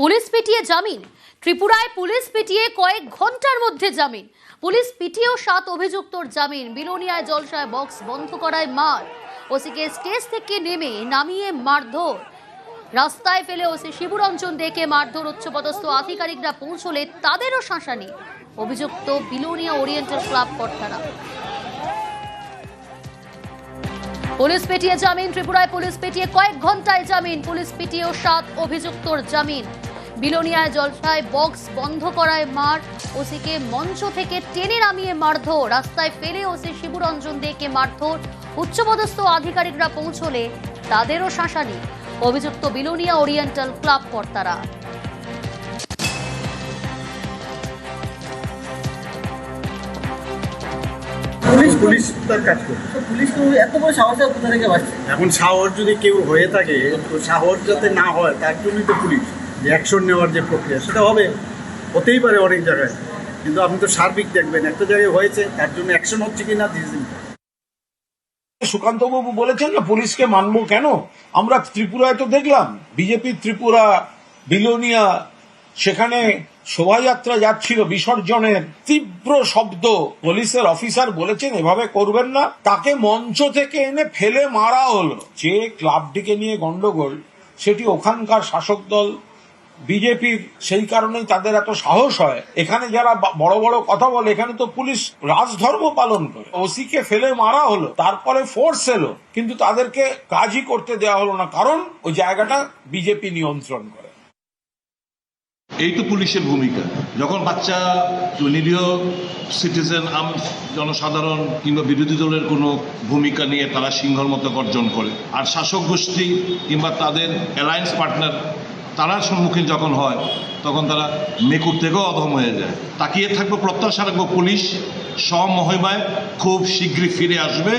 Police পিটিয়ে জামিন। ত্রিপুরায় পুলিশ পিটিয়ে কয়েক ঘণ্টার মধ্যে জামিন। পুলিশ পিটিয়েও সাত অভিযুক্তর জামিন। বিলোনিয়ায় জলসায় বক্স বন্ধ করায় মার। ওসিকে স্টেজ থেকে নেমে নামিয়ে মারধর। রাস্তায় ফেলে ওসি শিবরঞ্জন দেখে মারধর উচ্চপদস্থ আধিকারিকরা পৌঁছলে তাদেরও শাসানি। অভিযুক্ত বিলোনিয়া ওরিয়েন্টাল ক্লাব কর্তারা। পুলিশ পিটিয়ে জামিন। ত্রিপুরায় পুলিশ পিটিয়ে কয়েক ঘন্টায় জামিন। পুলিশ পিটিয়েও সাত অভিযুক্তর জামিন। বিলোনিয়ায় জলসায় বক্স বন্ধ করায় মার। ওসিকে মঞ্চ থেকে টেনে নামিয়ে মারধর। রাস্তায় ফেলে ওসি শিবরঞ্জন দেকে মারধর। উচ্চপদস্থ আধিকারিকরা পৌঁছলে তাদেরও শাসানি। অভিযুক্ত বিলোনিয়া ওরিয়েন্টাল ক্লাব কর্তারা। পুলিশ পুলিশ তার কাজ করে তো পুলিশ তো এত বড় সাহসটা কোথা থেকে পাচ্ছে এখন সাহস যদি কেউ হয়ে থাকে তো সাহস যাতে না হয় তার জন্যই তো পুলিশ। অ্যাকশন নেওয়ার যে প্রক্রিয়া, সেটা হবে, হতেই পারে অনেক জায়গায়। কিন্তু আপনি তো সার্বিক দেখবেন, একটা জায়গায় হয়েছে, তার জন্য অ্যাকশন হচ্ছে কি না দিস সুকান্তবাবু বলেছেন না, পুলিশকে মানবো কেন? আমরা ত্রিপুরায় তো দেখলাম, বিজেপি, ত্রিপুরা, বিলোনিয়া, সেখানে শোভাযাত্রা যাচ্ছিল, বিসর্জনের তীব্র শব্দ পুলিশের অফিসার বলেছেন, এভাবে করবেন না। তাকে মঞ্চ থেকে এনে ফেলে মারা হলো। যে ক্লাবটিকে নিয়ে গন্ডগোল, সেটি ওখানকার শাসক দল বিজেপির সেই কারণেই তাদের এত সাহস হয়। এখানে যারা বড় বড় কথা বলে, এখানে তো পুলিশ রাজধর্ম পালন করে। ওসিকে ফেলে মারা হলো, তারপরে ফোর্স এলো, কিন্তু তাদেরকে কাজই করতে দেওয়া হলো না, কারণ ওই জায়গাটা বিজেপি নিয়ন্ত্রণ করে। এই তো পুলিশের ভূমিকা। যখন বাচ্চা নিরীহ সিটিজেন আম, জনসাধারণ কিংবা বিরোধী দলের কোনো ভূমিকা নিয়ে তারা সিংহর মতো গর্জন করে। আর শাসক গোষ্ঠী কিংবা তাদের অ্যালায়েন্স পার্টনার তারার সম্মুখীন যখন হয়, তখন তারা মেকুর থেকেও অধম হয়ে যায়। তাকিয়ে থাকব, প্রত্যাশা রাখব, পুলিশ সমহিমায় খুব শীঘ্রই ফিরে আসবে।